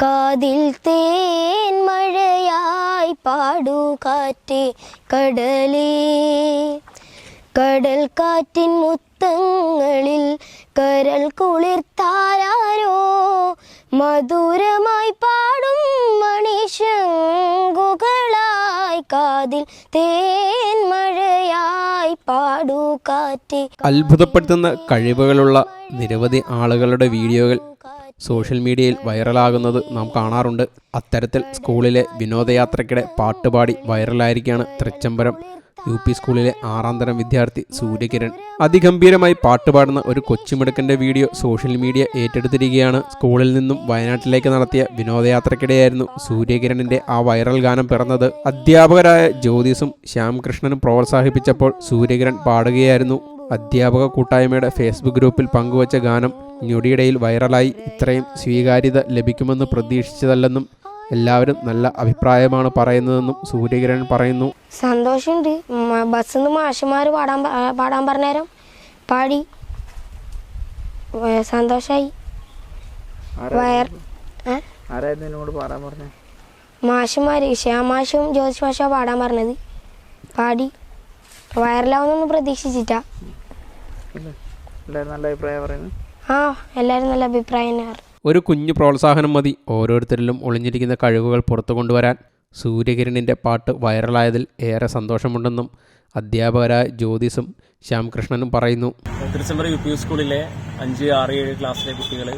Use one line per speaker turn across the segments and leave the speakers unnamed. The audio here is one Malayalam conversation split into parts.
കാതിൽ തേൻ മഴയായി പാടൂ കാറ്റേ കടലേ. കടൽ കാറ്റിൻ മുത്തങ്ങളിൽ കരൽ കുളിർത്താരോ മധുരമായി പാടും മണിശങ്കുകളായി കാതിൽ തേൻ മഴയായി പാടൂ കാറ്റേ
അത്ഭുതപ്പെടുത്തുന്ന കഴിവുകളുള്ള നിരവധി ആളുകളുടെ വീഡിയോകൾ സോഷ്യൽ മീഡിയയിൽ വൈറലാകുന്നത് നാം കാണാറുണ്ട്. അത്തരത്തിൽ സ്കൂളിലെ വിനോദയാത്രയ്ക്കിടെ പാട്ടുപാടി വൈറലായിരിക്കുകയാണ് തൃച്ചംബരം. യു പി സ്കൂളിലെ ആറാം തരം വിദ്യാർത്ഥി സൂര്യകിരൺ. അതിഗംഭീരമായി പാട്ടുപാടുന്ന ഒരു കൊച്ചുമിടുക്കന്റെ വീഡിയോ സോഷ്യൽ മീഡിയ ഏറ്റെടുത്തിരിക്കുകയാണ്. സ്കൂളിൽ നിന്നും വയനാട്ടിലേക്ക് നടത്തിയ വിനോദയാത്രയ്ക്കിടെയായിരുന്നു സൂര്യകിരണിന്റെ ആ വൈറൽ ഗാനം പിറന്നത്. അധ്യാപകരായ ജ്യോതിസും ശ്യാംകൃഷ്ണനും പ്രോത്സാഹിപ്പിച്ചപ്പോൾ സൂര്യകിരൺ പാടുകയായിരുന്നു. അധ്യാപക കൂട്ടായ്മയുടെ ഫേസ്ബുക്ക് ഗ്രൂപ്പിൽ പങ്കുവച്ച ഗാനം ഞൊടിയിടയിൽ വൈറലായി. ഇത്രയും സ്വീകാര്യത ലഭിക്കുമെന്ന് പ്രതീക്ഷിച്ചതല്ലെന്നും എല്ലാവരും നല്ല അഭിപ്രായമാണ് പറയുന്നതെന്നും സൂര്യകിരൺ പറയുന്നു.
സന്തോഷമുണ്ട് ബസ്സിൽ നിന്ന് മാഷിമാർ പാടാൻ പാടാൻ പറഞ്ഞേരം പാടി. സന്തോഷമായി സന്തോഷായി. മാഷന്മാർ ശ്യാമാഷും ജ്യോതിഷ് മാഷാ പാടാൻ പറഞ്ഞത്. പാടി. വയറിലാവുന്നൊന്നും പ്രതീക്ഷിച്ചിട്ടാ
പിന്നെ നല്ല അഭിപ്രായം പറയുന്നു?
ആ എല്ലാവരും നല്ല അഭിപ്രായം തന്നെ
ഒരു കുഞ്ഞു പ്രോത്സാഹനം മതി ഓരോരുത്തരിലും ഒളിഞ്ഞിരിക്കുന്ന കഴിവുകൾ പുറത്തു കൊണ്ടുവരാൻ. സൂര്യകിരണിന്റെ പാട്ട് വൈറലായതിൽ ഏറെ സന്തോഷമുണ്ടെന്നും അധ്യാപകരായ ജ്യോതിസും ശ്യാംകൃഷ്ണനും പറയുന്നു.
ഡിസംബർ യു പി സ്കൂളിലെ അഞ്ച് ആറ് ഏഴ് ക്ലാസ്സിലെ കുട്ടികൾ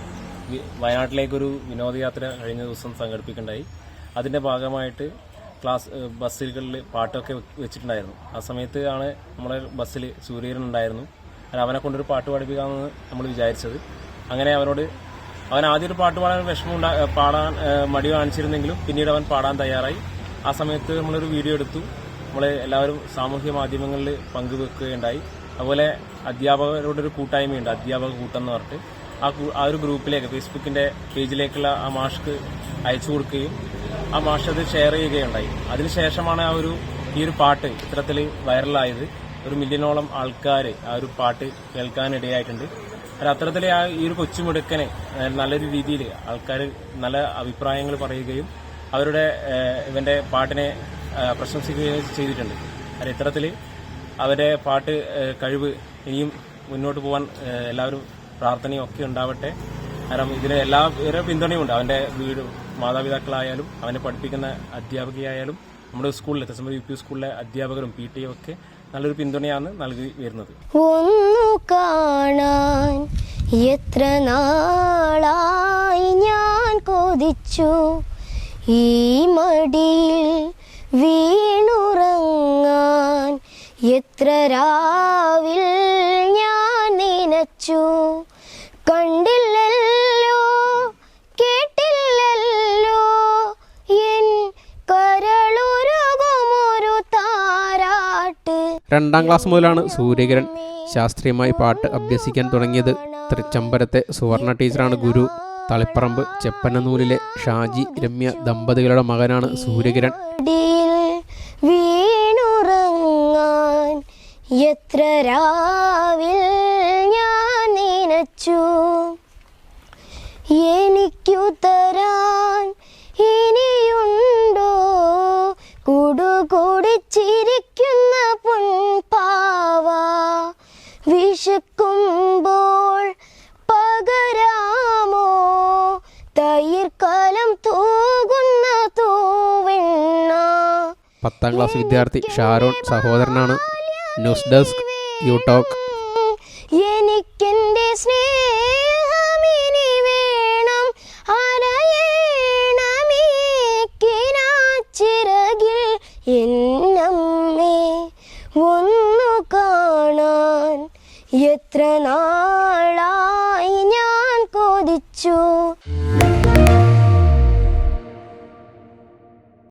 വയനാട്ടിലേക്കൊരു വിനോദയാത്ര കഴിഞ്ഞ ദിവസം സംഘടിപ്പിക്കുണ്ടായി. അതിന്റെ ഭാഗമായിട്ട് ക്ലാസ് ബസ്സുകളിൽ പാട്ടൊക്കെ വെച്ചിട്ടുണ്ടായിരുന്നു. ആ സമയത്ത് ആണ് നമ്മുടെ ബസ്സിൽ സൂര്യൻ ഉണ്ടായിരുന്നു. അവനെ കൊണ്ടൊരു പാട്ട് പാടിപ്പിക്കാമെന്ന് നമ്മൾ വിചാരിച്ചത്. അങ്ങനെ അവനോട് അവൻ ആദ്യം ഒരു പാട്ട് പാടാൻ വിഷമം പാടാൻ മടി കാണിച്ചിരുന്നെങ്കിലും പിന്നീട് അവൻ പാടാൻ തയ്യാറായി. ആ സമയത്ത് നമ്മളൊരു വീഡിയോ എടുത്തു. നമ്മൾ എല്ലാവരും സാമൂഹ്യ മാധ്യമങ്ങളിൽ പങ്കുവെക്കുകയുണ്ടായി. അതുപോലെ അധ്യാപകരോടൊരു കൂട്ടായ്മയുണ്ട് അധ്യാപക കൂട്ടം എന്ന് പറഞ്ഞിട്ട്. ആ ആ ഒരു ഗ്രൂപ്പിലേക്ക് ഫേസ്ബുക്കിന്റെ പേജിലേക്കുള്ള ആ മാഷ്ക്ക് അയച്ചു കൊടുക്കുകയും ആ മാഷ് അത് ഷെയർ ചെയ്യുകയുണ്ടായി. അതിനുശേഷമാണ് ആ ഒരു ഈ ഒരു പാട്ട് ഇത്തരത്തിൽ വൈറലായത് ഒരു മില്യനോളം ആൾക്കാർ ആ ഒരു പാട്ട് കേൾക്കാനിടയായിട്ടുണ്ട്. അത് അത്തരത്തിൽ ആ ഈ ഒരു കൊച്ചുമിടുക്കനെ നല്ലൊരു രീതിയിൽ ആൾക്കാർ നല്ല അഭിപ്രായങ്ങൾ പറയുകയും അവരുടെ ഇവന്റെ പാട്ടിനെ പ്രശംസിക്കുകയും ചെയ്തിട്ടുണ്ട്. അത് ഇത്തരത്തിൽ അവരുടെ പാട്ട് കഴിവ് ഇനിയും മുന്നോട്ട് പോകാൻ എല്ലാവരും പ്രാർത്ഥനയും ഒക്കെ ഉണ്ടാവട്ടെ. കാരണം ഇതിന് എല്ലാവരുടെ പിന്തുണയുമുണ്ട് അവന്റെ വീട് മാതാപിതാക്കളായാലും അവനെ പഠിപ്പിക്കുന്ന അധ്യാപകയായാലും നമ്മുടെ സ്കൂളിലെ തെസംബർ യു പി സ്കൂളിലെ അധ്യാപകരും പി ടി ഒക്കെ നല്ലൊരു പിന്തുണയാണ് നൽകി വരുന്നത്.
ഒന്നു കാണാൻ എത്ര നാളായി ഞാൻ കൊതിച്ചു. ഈ മടിയിൽ വീണുറങ്ങാൻ എത്ര രാവിൽ ഞാൻ നനച്ചു.
രണ്ടാം ക്ലാസ് മുതലാണ് സൂര്യകിരൺ ശാസ്ത്രീയമായി പാട്ട് അഭ്യസിക്കാൻ തുടങ്ങിയത്. തൃച്ചംബരത്തെ സുവർണ ടീച്ചറാണ് ഗുരു. തളിപ്പറമ്പ് ചെപ്പനനൂലിലെ ഷാജി രമ്യ ദമ്പതികളുടെ മകനാണ് സൂര്യകിരൺ
വീണുറങ്ങാൻ എത്ര രാവിൽ ഞാൻ നനച്ചു. എനിക്കു ഇനിയുണ്ടോ? പൊൻപാവ
പത്താം ക്ലാസ് വിദ്യാർത്ഥി ഷാരോൺ സഹോദരനാണ്. ന്യൂസ് ഡെസ്ക് യു ടോക്ക്
എനിക്കെന്റെ സ്നേഹമിനി വേണം. അലയേണമേക്കിനാച്ചിറകിൽ എന്നമ്മേ ഒന്നു കാണാൻ എത്ര നാളായി ഞാൻ കൊതിച്ചു.